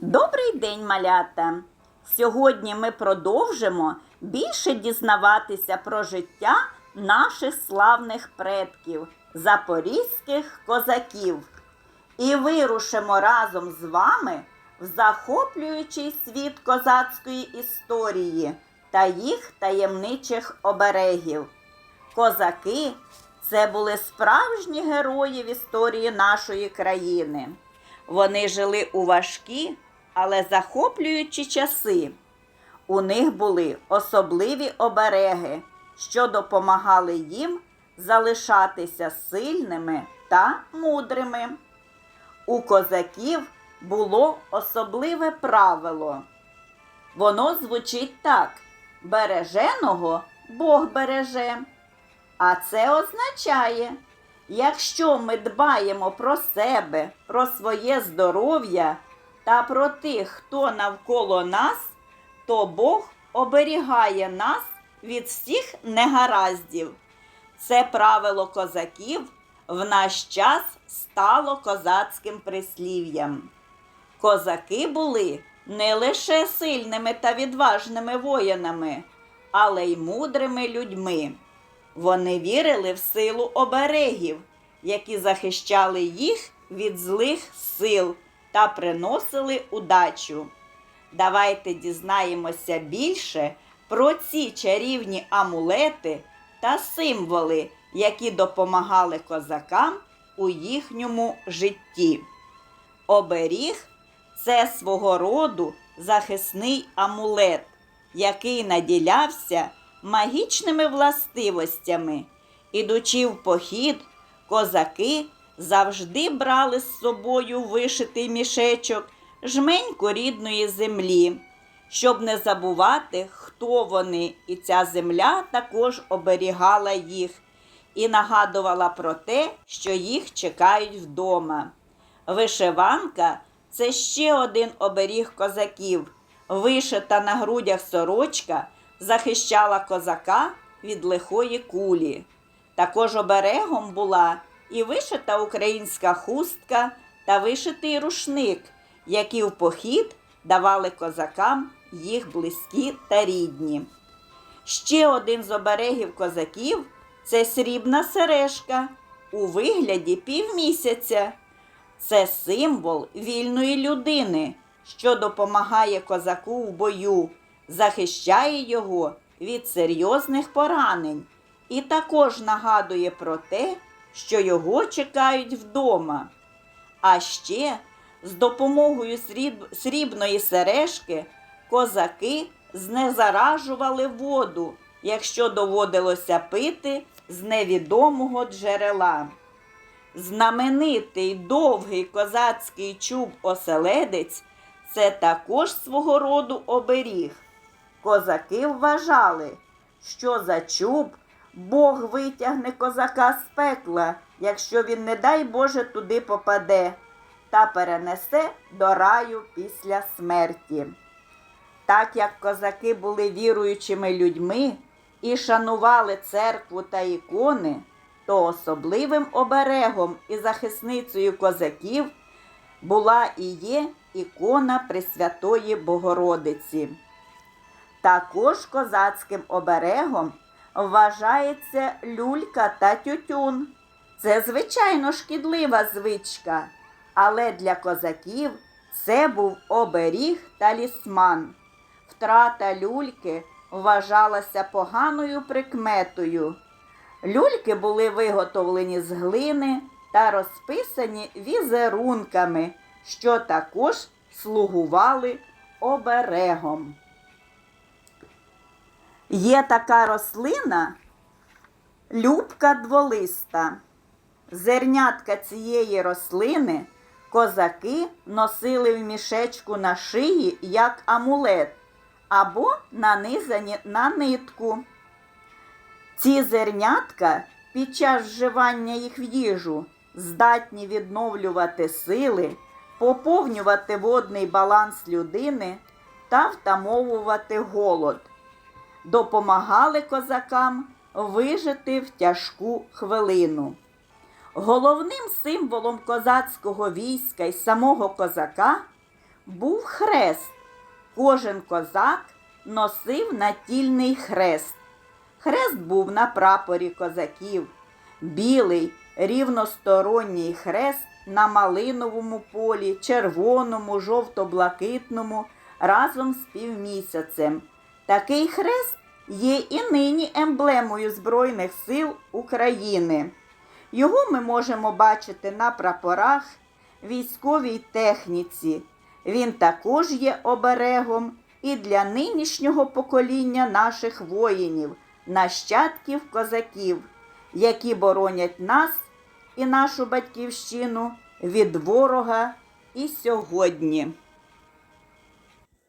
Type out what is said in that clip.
Добрий день, малята! Сьогодні ми продовжимо більше дізнаватися про життя наших славних предків, запорізьких козаків. І вирушимо разом з вами в захоплюючий світ козацької історії та їх таємничих оберегів. Козаки це були справжні герої в історії нашої країни. Вони жили у важкі, але захоплюючі часи. У них були особливі обереги, що допомагали їм залишатися сильними та мудрими. У козаків було особливе правило. Воно звучить так: береженого Бог береже. А це означає, якщо ми дбаємо про себе, про своє здоров'я та про тих, хто навколо нас, то Бог оберігає нас від всіх негараздів. Це правило козаків в наш час стало козацьким прислів'ям. Козаки були не лише сильними та відважними воїнами, але й мудрими людьми. Вони вірили в силу оберегів, які захищали їх від злих сил та приносили удачу. Давайте дізнаємося більше про ці чарівні амулети та символи, які допомагали козакам у їхньому житті. Оберіг це свого роду захисний амулет, який наділявся магічними властивостями. Ідучи в похід, козаки завжди брали з собою вишитий мішечок, жменьку рідної землі, щоб не забувати, хто вони, і ця земля також оберігала їх і нагадувала про те, що їх чекають вдома. Вишиванка це ще один оберіг козаків. Вишита на грудях сорочка захищала козака від лихої кулі. Також оберегом була і вишита українська хустка та вишитий рушник, які в похід давали козакам їх близькі та рідні. Ще один з оберегів козаків це срібна сережка у вигляді півмісяця. Це символ вільної людини, що допомагає козаку в бою, захищає його від серйозних поранень і також нагадує про те, що його чекають вдома. А ще з допомогою сріб- срібної сережки козаки знезаражували воду, якщо доводилося пити з невідомого джерела. Знаменитий довгий козацький чуб оселедець це також свого роду оберіг. Козаки вважали, що за чуб Бог витягне козака з пекла, якщо він, не дай Боже, туди попаде, та перенесе до раю після смерті. Так як козаки були віруючими людьми і шанували церкву та ікони, то особливим оберегом і захисницею козаків була і є ікона Пресвятої Богородиці. Також козацьким оберегом вважається люлька та тютюн. Це звичайно шкідлива звичка, але для козаків це був оберіг талісман. Втрата люльки вважалася поганою прикметою. Люльки були виготовлені з глини та розписані візерунками, що також слугували оберегом. Є така рослина любка дволиста. Зернятка цієї рослини козаки носили в мішечку на шиї як амулет або нанизані на нитку. Ці зернятка під час вживання їх в їжу здатні відновлювати сили, поповнювати водний баланс людини та втамовувати голод. Допомагали козакам вижити в тяжку хвилину. Головним символом козацького війська і самого козака був хрест. Кожен козак носив натільний хрест. Хрест був на прапорі козаків. Білий рівносторонній хрест на малиновому полі, червоному, жовто-блакитному, разом з півмісяцем. Такий хрест є і нині емблемою Збройних сил України. Його ми можемо бачити на прапорах, військовій техніці. Він також є оберегом і для нинішнього покоління наших воїнів, нащадків козаків, які боронять нас і нашу батьківщину від ворога і сьогодні.